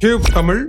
Tube Tamil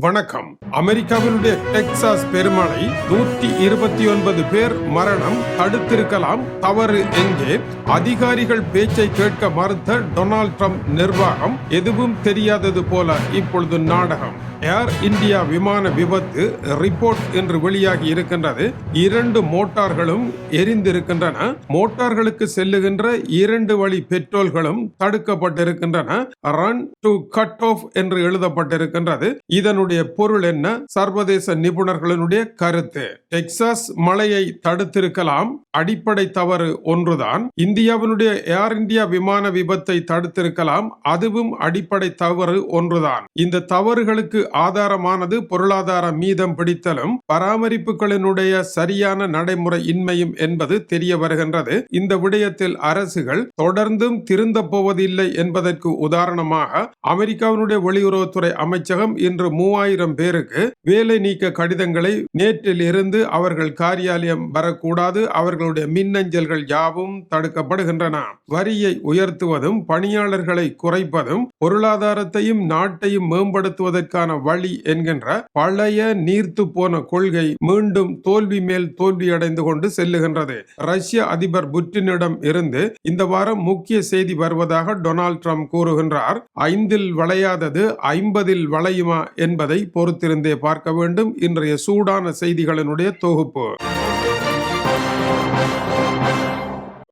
வணக்கம். அமெரிக்காவினுடைய Texas பெருமழை நூற்றி இருபத்தி ஒன்பது பேர் மரணம் தடுத்திருக்கலாம் தவறு எங்கே? அதிகாரிகள் பேச்சை கேட்க மறுத்த டொனால்ட் ட்ரம்ப் நிர்வாகம் எதுவும் தெரியாதது போல இப்பொழுது நாடகம். ஏர் இந்தியா விமான விபத்து ரிப்போர்ட் என்று வெளியாகி இருக்கின்றது. இரண்டு மோட்டார்களும் எரிந்திருக்கின்றன. மோட்டார்களுக்கு செல்லுகின்ற இரண்டு வழி பெட்ரோல்களும் தடுக்கப்பட்டிருக்கின்றன. ரன் டு கட் ஆஃப் என்று எழுதப்பட்டிருக்கின்றது. இதனுடைய பொருள் என்ன? சர்வதேச நிபுணர்களினுடைய கருத்து. டெக்சாஸ் மழையை தடுத்திருக்கலாம். அடிப்படை தவறு ஒன்றுதான். இந்தியாவினுடைய ஏர் இந்தியா விமான விபத்தை தடுத்திருக்கலாம். அதுவும் அடிப்படை தவறு ஒன்றுதான். இந்த தவறுகளுக்கு ஆதாரமானது பொருளாதார மீதம் பிடித்தலும் பராமரிப்புகளினுடைய சரியான நடைமுறை இன்மையும் என்பது தெரிய வருகின்றது. இந்த விடயத்தில் அரசுகள் தொடர்ந்தும் திருந்த போவதில்லை என்பதற்கு உதாரணமாக அமெரிக்காவினுடைய வெளியுறவுத்துறை அமைச்சகம் இன்று மூவாயிரம் பேருக்கு வேலை நீக்க கடிதங்களை நேற்றில் இருந்து அவர்கள் காரியாலயம் வரக்கூடாது. அவர்களுடைய மின்னஞ்சல்கள் யாவும் தடுக்கப்படுகின்றன. வரியை உயர்த்துவதும் பணியாளர்களை குறைப்பதும் பொருளாதாரத்தையும் நாட்டையும் மேம்படுத்துவதற்கான வழி என்கின்ற பழைய நீர்த்து போன கொள்கை மீண்டும் தோல்வி மேல் தோல்வியடைந்து கொண்டு செல்லுகின்றது. ரஷ்ய அதிபர் புட்டினிடம் இருந்து இந்த வாரம் முக்கிய செய்தி வருவதாக டொனால்ட் ட்ரம்ப் கூறுகின்றார். ஐந்தில் வளையாதது ஐம்பதில் வளையுமா என்று பொறுத்திருந்தே பார்க்க வேண்டும். இன்றைய சூடான செய்திகளினுடைய தொகுப்பு.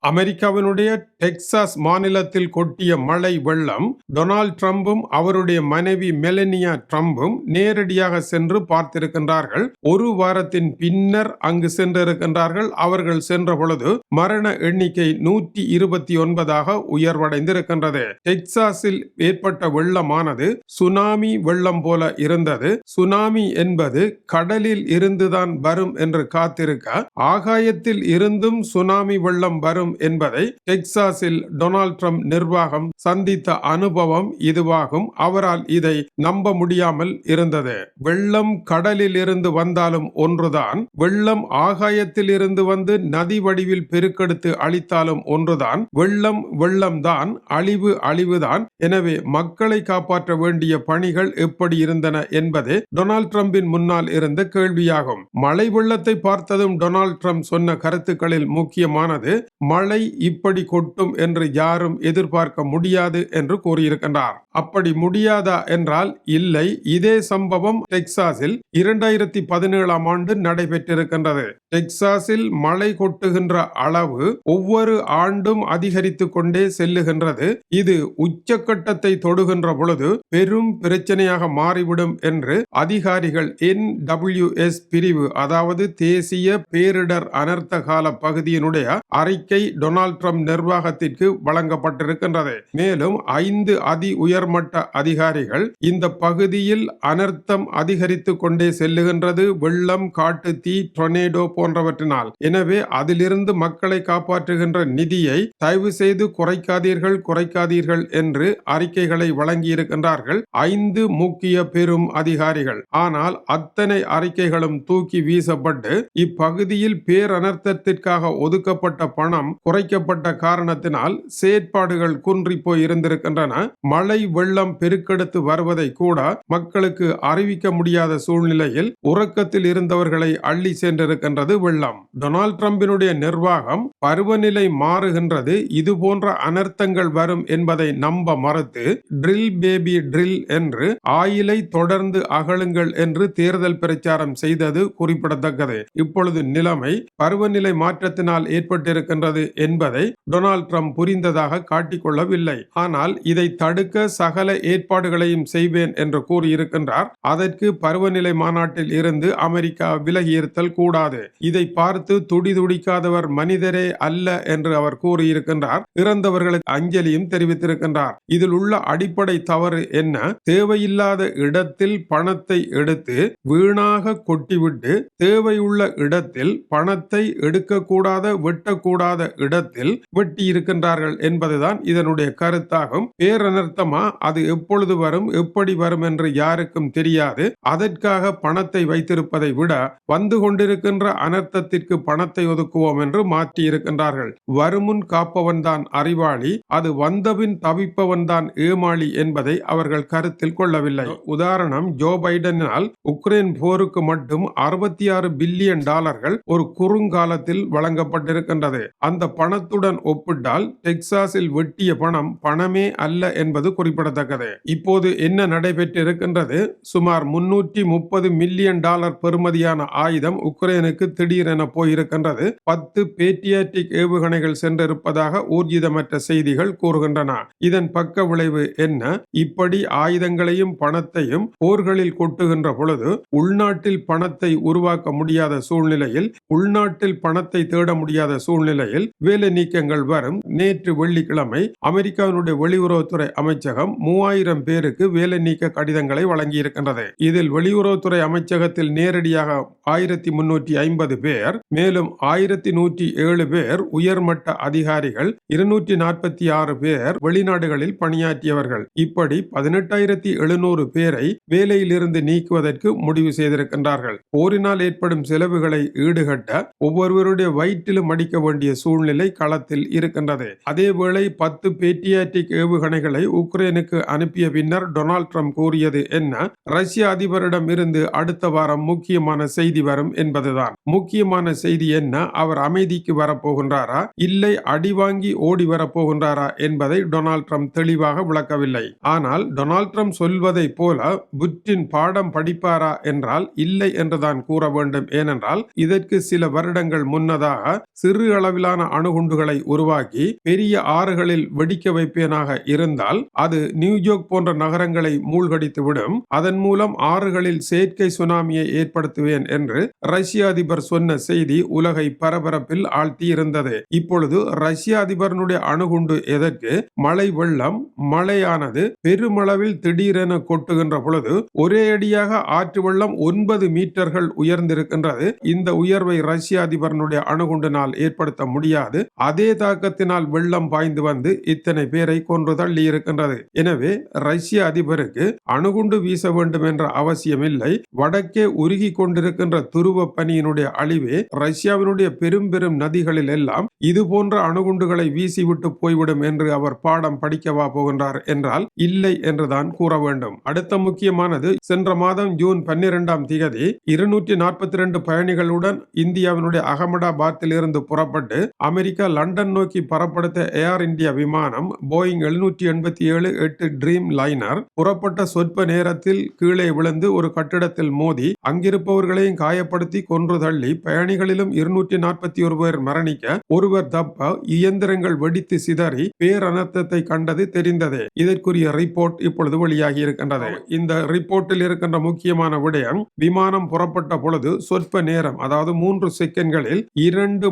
அமெரிக்காவினுடைய டெக்சாஸ் மாநிலத்தில் கொட்டிய மழை வெள்ளம் டொனால்ட் ட்ரம்பும் அவருடைய மனைவி மெலனியா ட்ரம்பும் நேரடியாக சென்று பார்த்திருக்கின்றார்கள். ஒரு வாரத்தின் பின்னர் அங்கு சென்றிருக்கின்றார்கள். அவர்கள் சென்ற பொழுது மரண எண்ணிக்கை நூற்றி இருபத்தி ஒன்பதாக உயர்வடைந்திருக்கின்றது. டெக்சாஸில் ஏற்பட்ட வெள்ளமானது சுனாமி வெள்ளம் போல இருந்தது. சுனாமி என்பது கடலில் இருந்துதான் வரும் என்று காத்திருக்க ஆகாயத்தில் இருந்தும் சுனாமி வெள்ளம் வரும் என்பதை டெக்சாஸில் டொனால்ட் ட்ரம்ப் நிர்வாகம் சந்தித்த அனுபவம் இதுவாகும். அவரால் இதை நம்ப முடியாமல் இருந்தது. வெள்ளம் கடலில் இருந்து வந்தாலும் ஒன்றுதான். வெள்ளம் ஆகாயத்தில் இருந்து வந்து நதி வடிவில் பெருக்கெடுத்து அழித்தாலும் ஒன்றுதான். வெள்ளம் வெள்ளம்தான் அழிவு அழிவுதான். எனவே மக்களை காப்பாற்ற வேண்டிய பணிகள் எப்படி இருந்தன என்பது டொனால்ட் ட்ரம்பின் முன்னால் இருந்த கேள்வியாகும். மழை வெள்ளத்தை பார்த்ததும் டொனால்ட் ட்ரம்ப் சொன்ன கருத்துக்களில் முக்கியமானது மழை இப்படி கொட்டும் என்று யாரும் எதிர்பார்க்க முடியாது என்று கூறியிருக்கின்றார். அப்படி முடியாதா என்றால் இல்லை. இதே சம்பவம் டெக்சாஸில் இரண்டாயிரத்தி பதினேழாம் ஆண்டு நடைபெற்றிருக்கின்றது. டெக்சாஸில் மழை கொட்டுகின்ற அளவு ஒவ்வொரு ஆண்டும் அதிகரித்து கொண்டே செல்லுகின்றது. இது உச்சக்கட்டத்தை தொடுகின்ற பொழுது பெரும் பிரச்சனையாக மாறிவிடும் என்று அதிகாரிகள் என் டபிள்யூ எஸ் பிரிவு அதாவது தேசிய பேரிடர் அனர்த்த கால பகுதியினுடைய அறிக்கை டொனால்ட் ட்ரம்ப் நிர்வாகத்திற்கு வழங்கப்பட்டிருக்கின்றது. மேலும் ஐந்து அதி உயர்மட்ட அதிகாரிகள் இந்த பகுதியில் அனர்த்தம் அதிகரித்து கொண்டே செல்லுகின்றது. வெள்ளம் காட்டு தீ டொர்னேடோ போன்றவற்றினால். எனவே அதிலிருந்து மக்களை காப்பாற்றுகின்ற நிதியை தயவு செய்து குறைக்காதீர்கள் குறைக்காதீர்கள் என்று அறிக்கைகளை வழங்கியிருக்கின்றார்கள் ஐந்து முக்கிய பெரும் அதிகாரிகள். ஆனால் அத்தனை அறிக்கைகளும் தூக்கி வீசப்பட்டு இப்பகுதியில் பேரனர்த்தத்திற்காக ஒதுக்கப்பட்ட பணம் குறைக்கப்பட்ட காரணத்தினால் செயற்பாடுகள் குன்றி போய் இருந்திருக்கின்றன. மழை வெள்ளம் பெருக்கெடுத்து வருவதை கூட மக்களுக்கு அறிவிக்க முடியாத சூழ்நிலையில் உறக்கத்தில் இருந்தவர்களை அள்ளி சென்றிருக்கின்றது வெள்ளம். டொனால்ட் ட்ரம்பினுடைய நிர்வாகம் பருவநிலை மாறுகின்றது இது போன்ற அனர்த்தங்கள் வரும் என்பதை நம்ப மறுத்து ட்ரில் பேபி ட்ரில் என்று ஆயிலை தொடர்ந்து அகழுங்கள் என்று தேர்தல் பிரச்சாரம் செய்தது குறிப்பிடத்தக்கது. இப்பொழுது நிலைமை பருவநிலை மாற்றத்தினால் ஏற்பட்டிருக்கின்றது என்பதை டொனால்ட் ட்ரம்ப் புரிந்ததாக காட்டிக்கொள்ளவில்லை. ஆனால் இதை தடுக்க சகல ஏற்பாடுகளையும் செய்வேன் என்று கூறியிருக்கின்றார். அதற்கு பருவநிலை மாநாட்டில் இருந்து அமெரிக்கா விலகியிருத்தல் கூடாது. இதை பார்த்து துடி துடிக்காதவர் மனிதரே அல்ல என்று அவர் கூறியிருக்கின்றார். இறந்தவர்களுக்கு அஞ்சலியும் தெரிவித்திருக்கின்றார். இதில் உள்ள அடிப்படை தவறு என்ன? தேவையில்லாத இடத்தில் பணத்தை எடுத்து வீணாக கொட்டிவிட்டு தேவையுள்ள இடத்தில் பணத்தை எடுக்கக்கூடாத வெட்டக்கூடாத இடத்தில் வெட்டி இருக்கின்றார்கள் என்பதுதான் இதனுடைய கருத்தாகும். பேரனர்த்தமா? அது எப்பொழுது வரும்? எப்படி வரும் என்று யாருக்கும் தெரியாது. அதற்காக பணத்தை வைத்திருப்பதை விட வந்து கொண்டிருக்கின்ற அனர்த்தத்திற்கு பணத்தை ஒதுக்குவோம் என்று மாற்றி இருக்கின்றார்கள் வருமுன் காப்பவன் தான் அறிவாளி அது வந்தபின் தவிப்பவன் தான் ஏமாளி என்பதை அவர்கள் கருத்தில் கொள்ளவில்லை. உதாரணம் ஜோ பைடனால் உக்ரைன் போருக்கு மட்டும் அறுபத்தி ஆறு பில்லியன் டாலர்கள் ஒரு குறுங்காலத்தில் வழங்கப்பட்டிருக்கின்றது. அந்த பணத்துடன் ஒப்பிட்டால் டெக்சாஸில் வெட்டிய பணம் பணமே அல்ல என்பது குறிப்பிடத்தக்கது. இப்போது என்ன நடைபெற்றிருக்கின்றது? சுமார் முன்னூற்றி முப்பது மில்லியன் டாலர் பெறுமதியான ஆயுதம் உக்ரைனுக்கு திடீரென போயிருக்கின்றது. பத்து பேட்டியாட்டிக் ஏவுகணைகள் சென்றிருப்பதாக ஊர்ஜிதமற்ற செய்திகள் கூறுகின்றன. இதன் பக்க விளைவு என்ன? இப்படி ஆயுதங்களையும் பணத்தையும் போர்களில் கொட்டுகின்ற பொழுது உள்நாட்டில் பணத்தை உருவாக்க முடியாத சூழ்நிலையில் உள்நாட்டில் பணத்தை தேட முடியாத சூழ்நிலையில் வேலை நீக்கங்கள் வரும். நேற்று வெள்ளிக்கிழமை அமெரிக்காவினுடைய வெளியுறவுத்துறை அமைச்சகம் மூவாயிரம் பேருக்கு வேலை நீக்க கடிதங்களை வழங்கியிருக்கின்றது. இதில் வெளியுறவுத்துறை அமைச்சகத்தில் நேரடியாக ஆயிரத்தி முன்னூற்றி ஐம்பது பேர் மேலும் ஆயிரத்தி நூற்றி ஏழு பேர் உயர்மட்ட அதிகாரிகள் இருநூற்றி நாற்பத்தி ஆறு பேர் வெளிநாடுகளில் பணியாற்றியவர்கள். இப்படி பதினெட்டாயிரத்தி எழுநூறு பேரை வேலையிலிருந்து நீக்குவதற்கு முடிவு செய்திருக்கின்றார்கள். போரினால் ஏற்படும் செலவுகளை ஈடுகட்ட ஒவ்வொருவருடைய வயிற்றிலும் அடிக்க வேண்டிய சூழ்நிலை சூழ்நிலை களத்தில் இருக்கின்றது. அதேவேளை பத்து பேட்டியாட்டிக் ஏவுகணைகளை உக்ரைனுக்கு அனுப்பிய பின்னர் டொனால்ட் ட்ரம்ப் கூறியது என்ன? ரஷ்ய அதிபரிடம் இருந்து அடுத்த வாரம் முக்கியமான செய்தி வரும் என்பதுதான். முக்கியமான செய்தி என்ன? அவர் அமைதிக்கு வரப்போகின்றாரா? இல்லை அடிவாங்கி ஓடி வரப்போகின்றாரா என்பதை டொனால்ட் ட்ரம்ப் தெளிவாக விளக்கவில்லை. ஆனால் டொனால்ட் ட்ரம்ப் சொல்வதை போல புட்டின் பாடம் படிப்பாரா என்றால் இல்லை என்றுதான் கூற வேண்டும். ஏனென்றால் இதற்கு சில வருடங்கள் முன்னதாக சிறு அளவிலான அணுகுண்டுகளை உருவாக்கி பெரிய ஆறுகளில் வெடிக்க வைப்பேனாக இருந்தால் அது நியூயோர்க் போன்ற நகரங்களை மூழ்கடித்துவிடும். அதன் மூலம் ஆறுகளில் செயற்கை சுனாமியை ஏற்படுத்துவேன் என்று ரஷ்ய அதிபர் சொன்ன செய்தி உலகை பரபரப்பில் ஆழ்த்தி இருந்தது இப்பொழுது ரஷ்ய அதிபரனுடைய அணுகுண்டு எதற்கு? மழை வெள்ளம் மழையானது பெருமளவில் திடீரென கொட்டுகின்ற பொழுது ஒரே அடியாக ஆற்று வெள்ளம் ஒன்பது மீட்டர்கள் உயர்ந்திருக்கின்றது. இந்த உயர்வை ரஷ்ய அதிபரனுடைய அணுகுண்டினால் ஏற்படுத்த முடியாது. முடியாது. அதே தாக்கத்தினால் வெள்ளம் பாய்ந்து வந்து இத்தனை பேரை கொன்று தள்ளி இருக்கின்றது. எனவே ரஷ்ய அதிபருக்கு அணுகுண்டு வீச வேண்டும் என்ற அவசியமில்லை வடக்கே உருகி கொண்டிருக்கின்ற துருவ பனியினுடைய அழிவே ரஷ்யாவினுடைய பெரும் பெரும் நதிகளில் எல்லாம் இது போன்ற அணுகுண்டுகளை வீசிவிட்டு போய்விடும் என்று அவர் பாடம் படிக்கவா போகின்றார் என்றால் இல்லை என்றுதான் கூற வேண்டும். அடுத்த முக்கியமானது சென்ற மாதம் ஜூன் பன்னிரெண்டாம் தேதி இருநூற்றி நாற்பத்தி இரண்டு பயணிகளுடன் இந்தியாவினுடைய அகமதாபாத்தில் இருந்து புறப்பட்டு அமெரிக்கா லண்டன் நோக்கி பரப்படுத்த ஏர் இந்தியா விமானம் போயிங் எழுநூற்றி எண்பத்தி ஏழு எட்டு ட்ரீம் லைனர் புறப்பட்ட சொற்ப நேரத்தில் கீழே விழுந்து ஒரு கட்டிடத்தில் மோதி அங்கிருப்பவர்களையும் காயப்படுத்தி கொன்று தள்ளி பயணிகளிலும் இருநூற்றி நாற்பத்தி ஒரு பேர் மரணிக்க ஒருவர் தப்ப இயந்திரங்கள் வெடித்து சிதறி பேரனர்த்தத்தை கண்டது தெரிந்தது. இதற்குரிய ரிப்போர்ட் இப்பொழுது வெளியாகி இருக்கின்றது. இந்த ரிப்போர்ட்டில் இருக்கின்ற முக்கியமான விடயம் விமானம் புறப்பட்ட பொழுது சொற்ப நேரம் அதாவது மூன்று செகண்ட்களில் இரண்டு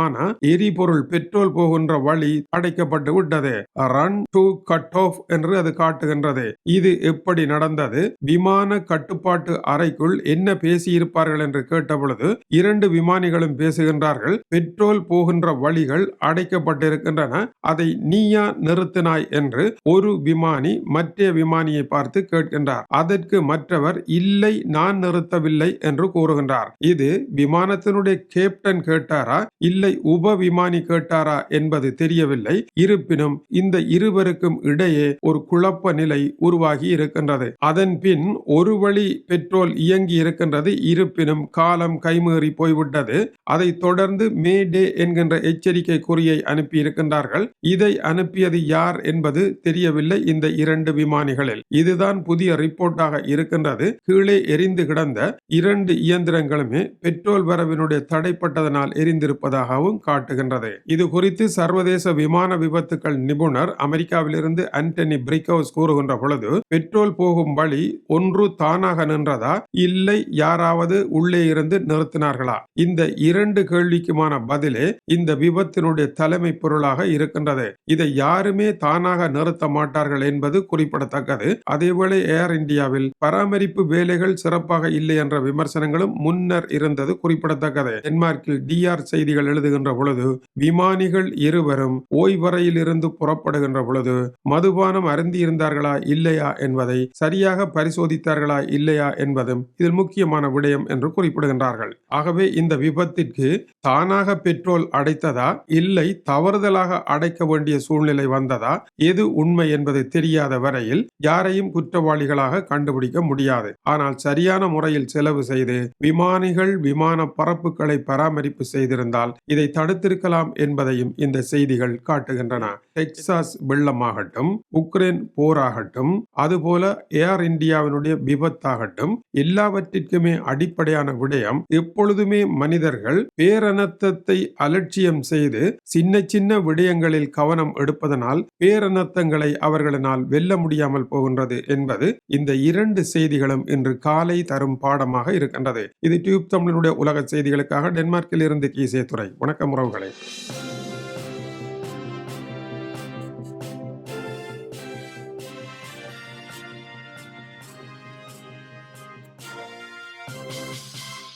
மோட்டார்களுக்குமான எரிபொருள் பெட்ரோல் போகின்ற வழி அடைக்கப்பட்டு விட்டது. ரன் டு கட் ஆஃப் என்று அது காட்டுகின்றது. இது எப்படி நடந்தது? விமான கட்டுப்பாட்டு அறைக்குள் என்ன பேசியிருப்பார்கள் என்று கேட்டபொழுது இரண்டு விமானிகளும் பேசுகின்றார்கள் பெட்ரோல் போகின்ற வழிகள் அடைக்கப்பட்டிருக்கின்றன அதை நீயா நிறுத்தினாய் என்று ஒரு விமானி மற்ற விமானியை பார்த்து கேட்கின்றார். அதற்கு மற்றவர் இல்லை நான் நிறுத்தவில்லை என்று கூறுகின்றார். இது விமானத்தினுடைய கேப்டன் கேட்டாரா? இல்லை உப விமானி கேட்டாரா என்பது தெரியவில்லை. இருப்பினும் இந்த இருவருக்கும் இடையே ஒரு குழப்ப நிலை உருவாகி இருக்கின்றது. அதன் பின் ஒரு வழி பெட்ரோல் இயங்கி இருக்கின்றது. இருப்பினும் காலம் கைமீறி போய்விட்டது. அதை தொடர்ந்து மே டே என்கின்ற எச்சரிக்கை குறியை அனுப்பி இருக்கின்றார்கள். இதை அனுப்பியது யார் என்பது தெரியவில்லை இந்த இரண்டு விமானிகளில். இதுதான் புதிய ரிப்போர்ட்டாக இருக்கின்றது. கீழே எரிந்து கிடந்த இரண்டு இயந்திரங்களுமே பெட்ரோல் வரவினுடைய தடைப்பட்டதனால் எரிந்திருப்பதாக எரிந்திருப்பதாகவும் காட்டுகின்றது. இது குறித்து சர்வதேச விமான விபத்துகள் நிபுணர் அமெரிக்காவிலிருந்து அண்டனி பிரிகவுஸ் கூறுகின்ற பொழுது பெட்ரோல் போகும் வழி ஒன்று தானாக நின்றதா? இல்லை யாராவது உள்ளே இருந்து நிறுத்தினார்களா? இந்த இரண்டு கேள்விக்குமான பதிலே இந்த விபத்தினுடைய தலைமை பொருளாக இருக்கின்றது. இதை யாருமே தானாக நிறுத்த மாட்டார்கள் என்பது குறிப்பிடத்தக்கது. அதேவேளை ஏர் இந்தியாவில் பராமரிப்பு வேலைகள் சிறப்பாக இல்லை என்ற விமர்சனங்களும் முன்னர் இருந்தது குறிப்பிடத்தக்கது. டென்மார்க்கில் டிஆர் செய்திகள் எழுது செல்லுகின்ற பொழுது விமானிகள் இருவரும் ஓய்வறையிலிருந்து புறப்படுகின்ற பொழுது மதுபானம் அருந்தியிருந்தார்களா இல்லையா என்பதை சரியாக பரிசோதித்தார்களா இல்லையா என்பதும் இதில் முக்கியமான விடயம் என்று குறிப்பிடுகின்றார்கள். ஆகவே இந்த விபத்திற்கு தானாக பெட்ரோல் அடைத்ததா இல்லை தவறுதலாக அடைக்க வேண்டிய சூழ்நிலை வந்ததா எது உண்மை என்பது தெரியாத வரையில் யாரையும் குற்றவாளிகளாக கண்டுபிடிக்க முடியாது. ஆனால் சரியான முறையில் செலவு செய்து விமானிகள் விமான பரப்புகளை பராமரிப்பு செய்திருந்தால் இதை தடுத்திருக்கலாம் என்பதையும் இந்த செய்திகள் காட்டுகின்றன. டெக்சாஸ் வெள்ளமாகட்டும் உக்ரைன் போராகட்டும் அதுபோல ஏர் இந்தியாவினுடைய விபத்தாகட்டும் எல்லாவற்றிற்குமே அடிப்படையான விடயம் எப்பொழுதுமே மனிதர்கள் பேரனத்தத்தை அலட்சியம் செய்து சின்ன சின்ன விடயங்களில் கவனம் எடுப்பதனால் பேரனத்தங்களை அவர்களினால் வெல்ல முடியாமல் போகின்றது என்பது இந்த இரண்டு செய்திகளும் இன்று காலை தரும் பாடமாக இருக்கின்றது. இது டியூப் தமிழனுடைய உலக செய்திகளுக்காக டென்மார்க்கில் இருந்து கீசே துறை வணக்கம் உறவுகளை.